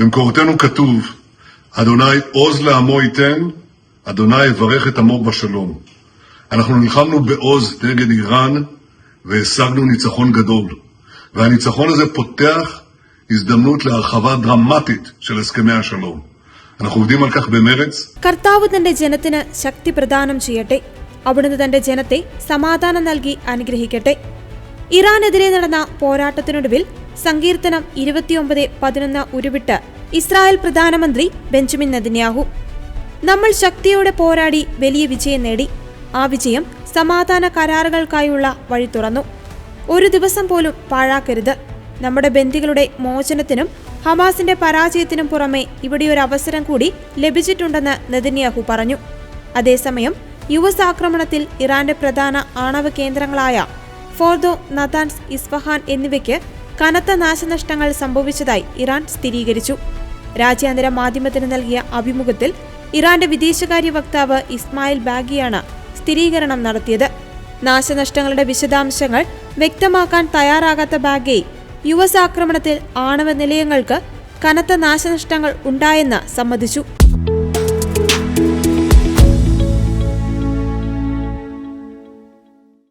במקורותינו כתוב, אדוני עוז לעמו ייתן, אדוני יברך את עמו בשלום. אנחנו נלחמנו בעוז נגד איראן והשגנו ניצחון גדול. והניצחון הזה פותח הזדמנות להרחבה דרמטית של הסכמי השלום. אנחנו עובדים על כך במרץ, കർത്താവ് തന്റെ ജനത്തിന് ശക്തി പ്രദാനം ചെയ്യട്ടെ അവിടുന്ന് തന്റെ ജനത്തെ സമാധാനം നൽകി അനുഗ്രഹിക്കട്ടെ ഇറാനെതിരെ നടന്ന പോരാട്ടത്തിനൊടുവിൽ സങ്കീർത്തനം ഇരുപത്തിയൊമ്പത് പതിനൊന്ന് ഉരുവിട്ട് ഇസ്രായേൽ പ്രധാനമന്ത്രി ബെഞ്ചമിൻ നദിന്യാഹു നമ്മൾ ശക്തിയോടെ പോരാടി വലിയ വിജയം നേടി. ആ വിജയം സമാധാന കരാറുകൾക്കായുള്ള വഴി തുറന്നു. ഒരു ദിവസം പോലും പാഴാക്കരുത്. നമ്മുടെ ബന്ധികളുടെ മോചനത്തിനും ഹമാസിന്റെ പരാജയത്തിനും പുറമെ ഇവിടെ ഒരു അവസരം കൂടി ലഭിച്ചിട്ടുണ്ടെന്ന് നെതന്യാഹു പറഞ്ഞു. അതേസമയം യുവസാക്രമണത്തിൽ ഇറാന്റെ പ്രധാന ആണവ കേന്ദ്രങ്ങളായ ഫോർദോ നദാൻസ് ഇസ്ഫഹാൻ എന്നിവയ്ക്ക് കനത്ത നാശനഷ്ടങ്ങൾ സംഭവിച്ചതായി ഇറാൻ സ്ഥിരീകരിച്ചു. രാജ്യാന്തര മാധ്യമത്തിന് നൽകിയ അഭിമുഖത്തിൽ ഇറാന്റെ വിദേശകാര്യ വക്താവ് ഇസ്മായിൽ ബാഗിയാണ് സ്ഥിരീകരണം നടത്തിയത്. നാശനഷ്ടങ്ങളുടെ വിശദാംശങ്ങൾ വ്യക്തമാക്കാൻ തയ്യാറാകാത്ത ബാഗെ യു എസ് ആക്രമണത്തിൽ ആണവ നിലയങ്ങൾക്ക് കനത്ത നാശനഷ്ടങ്ങൾ ഉണ്ടായെന്ന് സമ്മതിച്ചു.